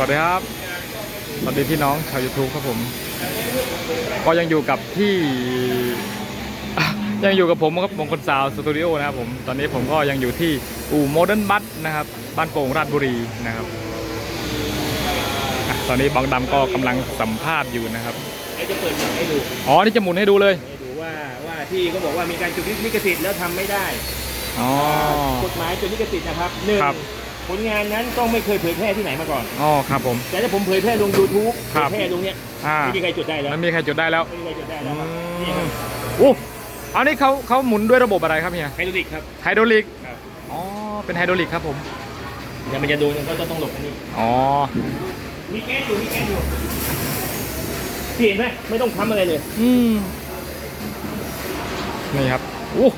วัสดีครับ สวัสดีพี่น้องชาว YouTube ครับผม ก็ยังอยู่กับที่อะยังอยู่กับผมครับมงคลสาวสตูดิโอนะครับผม ตอนนี้ผมก็ยังอยู่ที่อู่โมเดิร์นบัสนะครับ บ้านโป่งราชบุรีนะครับอะตอนนี้บางดำก็กำลังสัมภาษณ์อยู่นะครับเดี๋ยวจะเปิดหนังให้ดู อ๋อ นี่จะหมุนให้ดูเลยให้ดูว่าว่าที่เขาบอกว่ามีการจุดลิขสิทธิ์แล้วทำไม่ได้ อ๋อกฎหมายจุดลิขสิทธิ์นะครับหนึ่งครับ ผลงานนั้นต้องไม่เคยเผยแพร่ที่ไหนมาก่อน อ๋อครับผม แต่ถ้าผมเผยแพร่ลง YouTube ครัเผบยแพร่ลงเนี้ยอ่าไม่มีใครจุดได้แล้วไม่มีใครจุดได้แล้วไม่มีใครจุดได้แล้อืวครับนี่ครับมโอ้อันนี้เขาเขาหมุนด้วยระบบอะไรครับเฮียไฮดรอลิกครับไฮดรอลิกครับอ๋อเป็นไฮดรอลิกครับผมเดี๋ยวมันจะโดนก็ต้องหลบอันนี้ อ๋อมีแก๊สอยู่มีแก๊สอยู่พี่เห็นไหมไม่ต้องค้ำอะไรเลย อืมนี่ครับอู้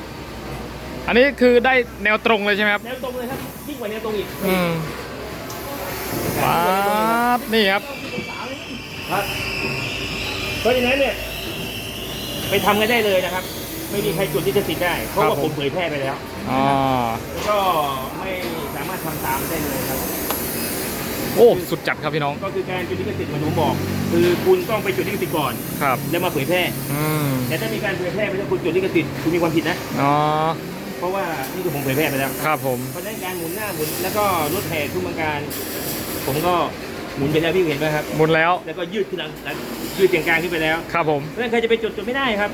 อันนี้คือได้แนวตรงเลยใช่ไหมครับ แนวตรงเลยครับยิ่งกว่าแนวตรงอีกอืมป๊าบนี่ครับ ครับเพราะฉะนั้นเนี่ยไปทำกันได้เลยนะครับ ไม่มีใครจุดลิขสิทธิ์ได้เพราะครัว่าบผมเผยแพร่ไปแล้ว อ๋อ ก็ไม่สามารถทำตามได้เลยครับ โอ้ สุดจัดครับพี่น้อง ก็คือการจุดลิขสิทธิ์เหมือนผมบอก คือคุณต้องไปจุดลิขสิทธิ์ก่อน ครับ แล้วมาเผยแพร่ อืม แต่ถ้ามีการเผยแพร่ไปแล้วคุณจุดลิขสิทธิ์คุณมีความผิดนะ อ๋อ เพราะว่านี่คือผมเผยแพร่ไปแล้วครับผม เพราะฉะนั้นการหมุนหน้าหมุนแล้วก็รถแห่ทุกเมืองการ ผมก็หมุนไปแล้วพี่เห็นไหมครับ หมุนแล้ว แล้วก็ยืดขึ้นหลังหลังยืดเตียงกลางขึ้นไปแล้วครับผมเพราะฉะนั้นใครจะไปจดจดไม่ได้ครับ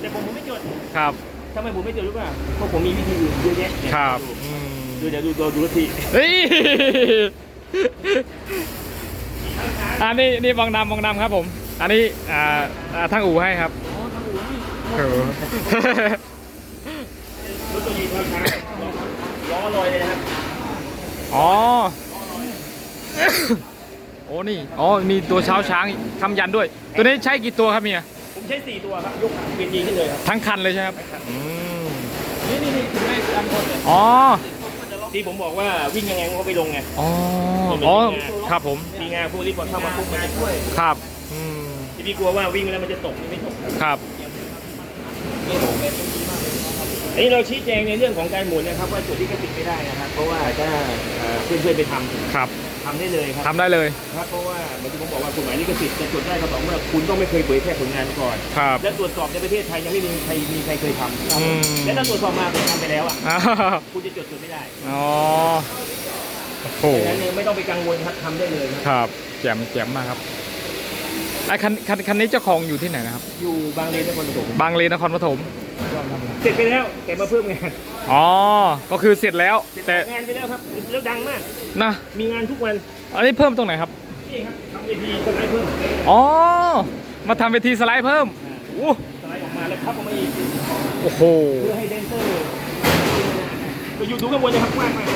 แต่ผมผมไม่จดครับ ทำไมผมไม่จดรู้ป่ะเพราะผมมีวิธีอื่นเยอะแยะเนี่ยครับอืมดูเดี๋ยวดูดูดูรถทีเฮ้ยอันนี้นี่บางดำบางดำครับผม อันนี้อ่าอ่าทางอู่ให้ครับเออรถตัวนี้ช้า ล้อลอยเลยนะครับ อ๋อ โอ้นี่ อ๋อ มีตัวเช้าช้างคำยันด้วย ตัวนี้ใช้กี่ตัวครับเมีย ผมใช้สี่ตัวครับ ยกเวทีขึ้นเลยครับ ทั้งคันเลยใช่ไหมครับ อืม นี่นี่นี่ถึงได้ด้านบนเลยอ๋อ ที่ผมบอกว่าวิ่งยังไงมันก็ไปลงไง อ๋อ อ๋อ ครับผม มีงานพวกนี้พอเข้ามาปุ๊บมันจะช่วยครับ อืม ที่พี่กลัวว่าวิ่งแล้วมันจะตกนี่ไม่ตกครับ ครับ อันนี้เราชี้แจงในเรื่องของการหมุนนะครับว่าจุดที่กระติดไม่ได้นะครับ เพราะว่าถ้าเอ่อเพื่อนๆไปทำครับทำได้เลยครับทำได้เลยครับเพราะว่าเหมือนที่ผมบอกว่ากฎหมายลิขสิทธิ์จะจดได้ก็ต่อเมื่อคุณต้องไม่เคยเผยแพร่ผลงานมาก่อน ครับ และตรวจสอบในประเทศไทยยังไม่มีใครมีใครเคยทอืมำและถ้าตรวจสอบมาคุณทำไปแล้วอะอ้าวคุณจะจดจดไม่ได้อ๋อโอ้โหดังนั้นเองไม่ต้องไปกังวลครับทำได้เลยครับ ครับแจ่มแจ่มมากครับไอ้คันคันคันนี้เจ้าของอยู่ที่ไหนนะครับ อยู่บางเลนนครปฐมบางเลนนครปฐม เสร็จไปแล้วแต่มาเพิ่มงานอ๋อ ก็คือเสร็จแล้วเสร็จแต่งานไปแล้วครับแล้วดังมากนะมีงานทุกวันอันนี้เพิ่มตรงไหนครับนี่ครับทำเวทีสไลด์เพิ่มอ๋อมาทำเวทีสไลด์เพิ่มโอ้สไลด์ออกมาแล้วพับออกมาอีกโอ้โหเพื่อให้แดนเซอร์ไปอยู่ดูข้างบนเลยครับกว้างมาก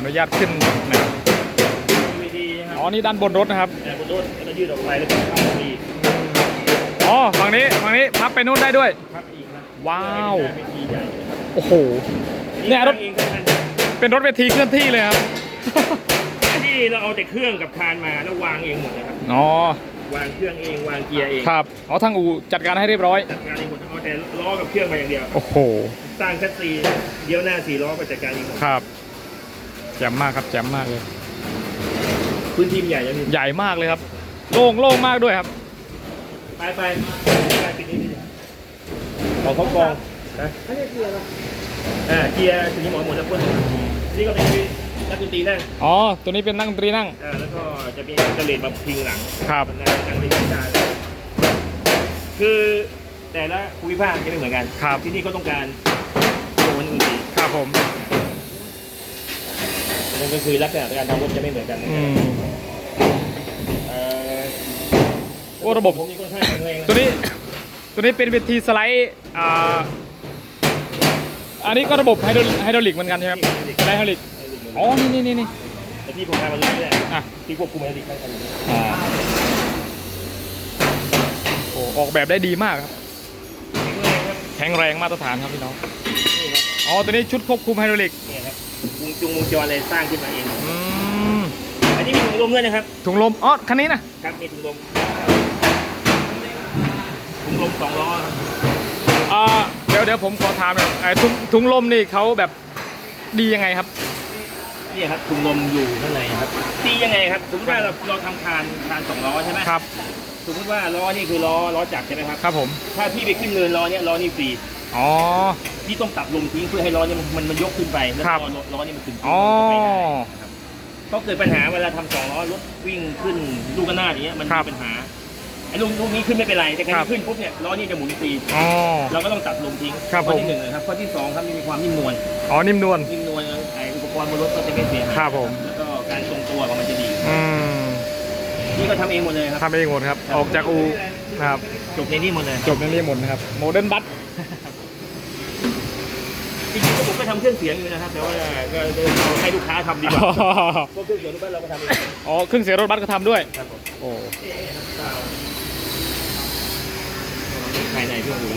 อืมขออนุญาตขึ้นนะครับเวทีนะคอ๋อรับนี่ด้านบนรถนะครับแต่บนรถแล้วก็ยืดออกไปแล้วก็เข้าเวทีอ๋อฝั่งนี้ฝั่งนี้พับไปนู่นได้ด้วย พับอีกครับว้าวเวทีใหญ่นะครับโอ้โหเนี่ยรถเองก็ทันเป็นรถเวทีเคลื่อนที่เลยครับที่เราเอาแต่เครื่องกับคานมาแล้ววางเองหมดนะครับอ๋อวางเครื่องเองวางเกียร์เองครับอ๋อทางอู่จัดการให้เรียบร้อยจัดการเองหมดเอาแต่ล้อกับเครื่องมาอย่างเดียวโอ้โหสร้างแคัสซีเดียวหน้าสี่ล้อก็จัดการเองหมดครับ แจ่มมากครับแจ่มมากเลย พื้นที่มันใหญ่ยังมีใหญ่มากเลยครับ โล่งโล่งมากด้วยครับ ไปไปไปปิดนี่ดิของเขากองนะไม่ใช่เกียร์อ่าเกียร์ถึงหมอหมดแล้วคนนี่ก็เป็นนักดนตรีนั่งอ๋อ ตัวนี้เป็นนั่งดนตรีนั่งอ่าแล้วก็จะมีกระเลดมาพิงหลังครับนั่งนั่งเล่นกีตาร์คือแต่ละภูมิภาคจะไม่เหมือนกัน ครับ ที่นี่ก็ต้องการโชว์ดนตรีครับผม นั่นก็คือลักษณะการทำรถจะไม่เหมือนกันอืมเอ่อโอ้ระบบ ผมนี่ค่อนข้างแข็งแรงนะตัวนี้ตัวนี้เป็นเวทีสไลด์อ่าอันนี้ก็ระบบไฮดรอไฮดรอลิกเหมือนกันใช่ไหมครับสไลด์ไฮดรอลิกอ๋อนี่นี่นี่นี่แต่ที่ผมทำมาตรงนี้แหละอะที่ควบคุมไฮดรอลิกทั้งคันเลยอ่าโอ้ออกแบบได้ดีมากครับ แข็งแรงครับแข็งแรงมาตรฐานครับพี่น้องนี่ครับอ๋อตัวนี้ชุดควบคุมไฮดรอลิก เนี่ยครับวง จุงวงจรอะไรสร้างขึ้นมาเอง อืมอันนี้มีถุงลมด้วยนะครับ ถุงลมอ๋อคันนี้นะครับมีถุงลมถุงลมสองล้อครับอ่าเดี๋ยวเดี๋ยวผมขอถามหน่อยไอ้ถุงถุงลมนี่เขาแบบดียังไงครับนี่ครับถุงลมอยู่ข้างในครับตียังไงครับสมมติว่าเราเราทำคานคานสองล้อใช่ไหมครับ สมมติว่าล้อนี่คือล้อล้อจักรใช่ไหมครับ ครับผม ถ้าพี่ไปขึ้นเนินล้อเนี้ยล้อนี่ฟรี อ๋อพี่ต้องตัดลมทิ้งเพื่อให้ล้อเนี่ยมันมันมันยกขึ้นไปแล้วครับ ล้อล้อนี่มันถึงอ๋อ ไปได้ครับก็เกิดปัญหาเวลาทำสองล้อรถวิ่งขึ้นลูกกระนาดอย่างเงี้ยมันครัมีบปัญหาไอ้ลูกลูกนี้ขึ้นไม่เป็นไรแต่การครับ ขึ้นปุ๊บเนี่ยล้อนี่จะหมุนฟรีอ๋อ เราก็ต้องตัดลมทิ้งครับข้อผม ที่หนึ่งนะครับข้อที่สองครับมีความนิ่มนวลอ๋อนิ่มนวล นิ่มนวลไอ้อุปกรณ์บนรถก็จะไม่เสียหายครับผม แล้วก็การทรงตัวของมันจะดีอืมนี่ก็ทำเองหมดเลยครับ ทำเองหมดครับ ออกจากอูนะครับ จบในนี่หมดเลยจบในนี้หมดนะครับ โมเดิร์นบัส จริงๆผมก็ทำเครื่องเสียงอยู่นะครับแต่ว่าก็ก็ให้ลูกค้าทำดีกว่าพวกเครื่องเสียงทุกบ้านเราก็ทำเองอ๋อเครื่องเสียงรถบัสก็ทำด้วยครับผมโอ้ภายในเครื่องดู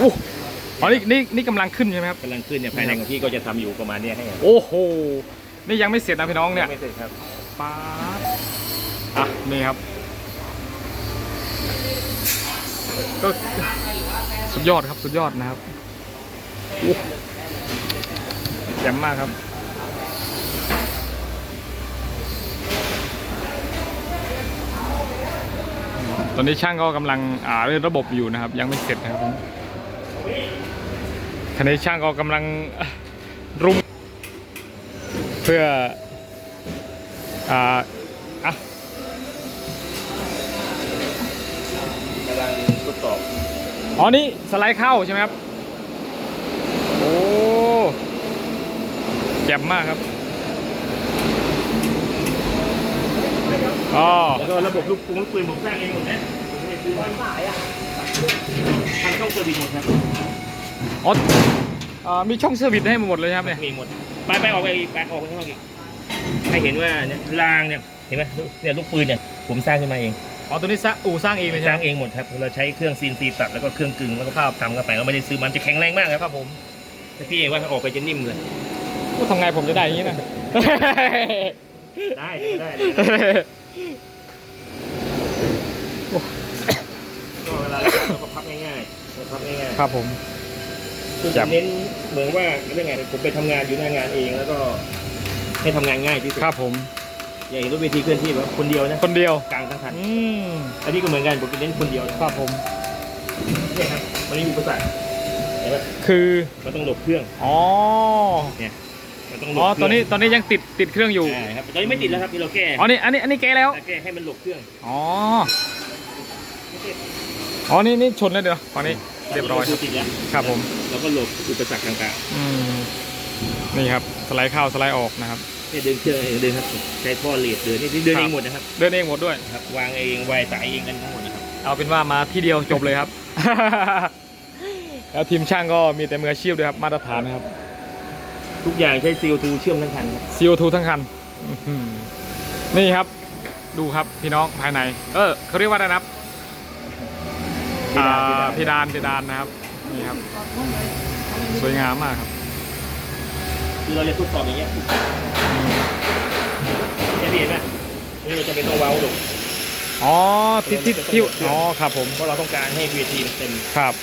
อู้อ๋อนี่นี่นี่กำลังขึ้นใช่ไหมครับกำลังขึ้นเนี่ยภายในของพี่ก็จะทำอยู่ประมาณเนี้ยให้ครับโอ้โหนี่ยังไม่เสร็จนะพี่น้องเนี่ยไม่เสร็จครับป๊าดอะนี่ครับ ก็สุดยอดครับสุดยอดนะครับอู้แจ่มมากครับ ตอนนี้ช่างก็กำลังอ่าเรื่องระบบอยู่นะครับ ยังไม่เสร็จนะครับขณะนี้ช่างก็กำลังรุมเพื่ออ่าอะกำลังทดสอบอ๋อนี่สไลด์เข้าใช่ไหมครับ โอ้ แจ่มมากครับอ๋อแล้วก็ระบบลูกปืนลูกปืนผมสร้างเองหมดนะผมไม่ได้ซื้อมาทำต้องเซอร์วิสหมดครับอ๋ออ่ามีช่องเซอร์วิสให้หมดเลยครับเนี่ยมีหมดไปไปออกไปอีกไปออกไปข้างนอกอีกให้เห็นว่าเนี่ยรางเนี่ยเห็นไหมเนี่ยลูกปืนเนี่ยผมสร้างขึ้นมาเองอ๋อตัวนี้สร้างอู่สร้างเองเลยสใช่ร้าไหงมเองหมดครับเราใช้เครื่องซีนซีตัดแล้วก็เครื่องกึ่งแล้วก็ภาพทำเข้าไปเราไม่ได้ซื้อมันจะแข็งแรงมากครับครับผมแต่พี่เองว่าออกไปจะนิ่มเลยก็ ทำไงผมจะได้อย่างนี้นะ ได้ได้ก็เวลาเราก็พับง่ายๆพับง่ายๆครับผมคือครับเน้นเหมือนว่าเรื่องไงผมไปทำงานอยู่หน้างานเองแล้วก็ให้ทำงานง่ายที่สุดครับผมอย่างรถเวทีเคลื่อนที่แบบคนเดียวนะคนเดียวกลางทั้งคันอันนี้ก็เหมือนกันผมจะเน้นคนเดียวนะครับผมเนี่ยครับมันมีอุปสรรคคือมันต้องหลบเครื่องอ๋อเนี่ย มันต้องหลบอ๋อเคตอนรื่นี้ ตอนนี้ยังติด ติดเครื่องอยู่ ใช่ครับตอนนี้ไม่ติดแล้วครับที่เราแก้อ๋อ นี่ อันนี้ อันนี้แกะแล้ว แก้ให้มันหลบเครื่องอ๋อ อ๋อ นี่ นี่ชนแล้วเดี๋ยวตอนนี้ เรียบร้อยครับติดแล้วครับผม แล้วก็หลบอุปสรรคต่างอืม นี่ครับ สไลด์เข้า สไลด์ออกนะครับ ๆเนี่ยเดินเครื่องเองเดินครับใช้ท่อเลดเดินนี่เดินเองหมดนะครับเดินเองหมดด้วย ครับ วางเองวายสายเองกันทั้งหมดนะครับ เอาเป็นว่ามาที่เดียวจบเลยครับ แล้วทีมช่างก็มีแต่มืออาชีพด้วยครับ มาตรฐานนะครับ ทุกอย่างใช้ซีลทูเชื่อมทั้งคันครับ CO2 ทั้งคันอื้อหือนี่ครับ ดูครับพี่น้องภายใน เออเขาเรียกว่าอะไรนะครับอ่าเพดานเพดานนะครับนี่ครับ สวยงามมากครับคือเราจะทดสอบอย่างเงี้ยอืมจะเห็นไหมนี่เราจะเป็นต้องเว้าลงอ๋อที่ที่ที่อ๋อครับผมเพราะเราต้องการให้เวทีมันเต็มครับ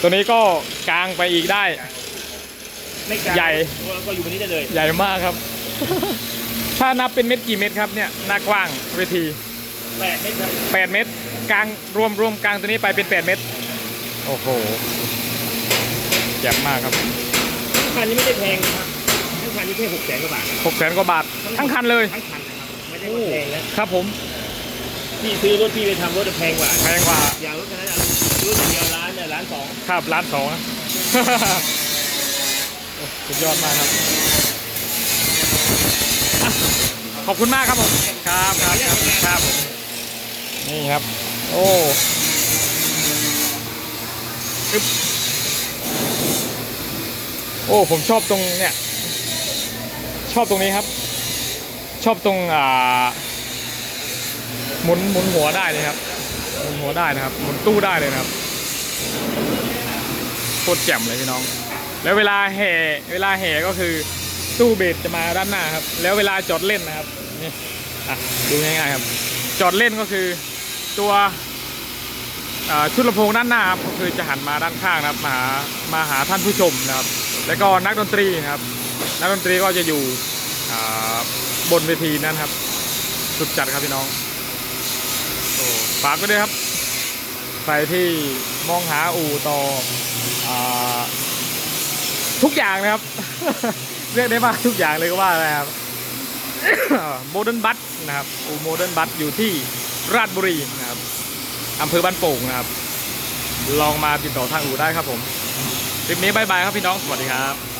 ตัวนี้ก็กางไปอีกได้ ไม่กลางใหญ่ เราก็อยู่บนนี้ได้เลยใหญ่มากครับ ถ้านับเป็นเม็ดกี่เม็ดครับเนี่ยหน้ากว้างเวที แปดเมตรครับ8 เม็ดกลางรวมรวมกลางตัวนี้ไปเป็น 8 เม็ดโอ้โหแจ่มมากครับคันนี้ไม่ได้แพงนะครับทั้งคันนี้แค่หกแสนกว่าบาทหกแสนกว่าบาททั้งคันเลย ทั้งคันนะครับไม่ได้ว่าแพงนะครับผมพี่ซื้อรถพี่ไปทำรถจะแพงกว่าแพงกว่าอย่างรถคันนั้นอะรถอย่างเดียวล้านเนี่ยล้านสองครับล้านสองนะโอ้ สุดยอดมากครับอะขอบคุณมากครับผม ครับครับครับครับผมนี่ครับ โอ้อึ๊บโอ้ ผมชอบตรงเนี่ย ชอบตรงนี้ครับ ชอบตรงอ่าหมุนหมุนหัวได้เลยครับหมุนหัวได้นะครับหมุนตู้ได้เลยนะครับโคตรแจ่มเลยพี่น้อง แล้วเวลาแห่เวลาแห่ก็คือตู้เบสจะมาด้านหน้าครับ แล้วเวลาจอดเล่นนะครับนี่อะดูง่ายๆครับ จอดเล่นก็คือตัวชุดลำโพงด้านหน้าครับก็คือจะหันมาด้านข้างนะครับมาหามาหาท่านผู้ชมนะครับ แล้วก็นักดนตรีนะครับ นักดนตรีก็จะอยู่บนเวทีนั้นครับ สุดจัดครับพี่น้องฝากก็ด้วยครับใครที่มองหาอู่ต่ออา ทุกอย่างนะครับ เรียกได้ว่าทุกอย่างเลยก็ว่าได้ครับโมเดิร์นบัสนะครับอูโมเดิร์นบัสอยู่ที่ราชบุรีนะครับอำเภอบ้านโป่งนะครับ ลองมาติดต่อทางอู่ได้ครับผมคลิปนี้บายบายครับพี่น้อง สวัสดีครับ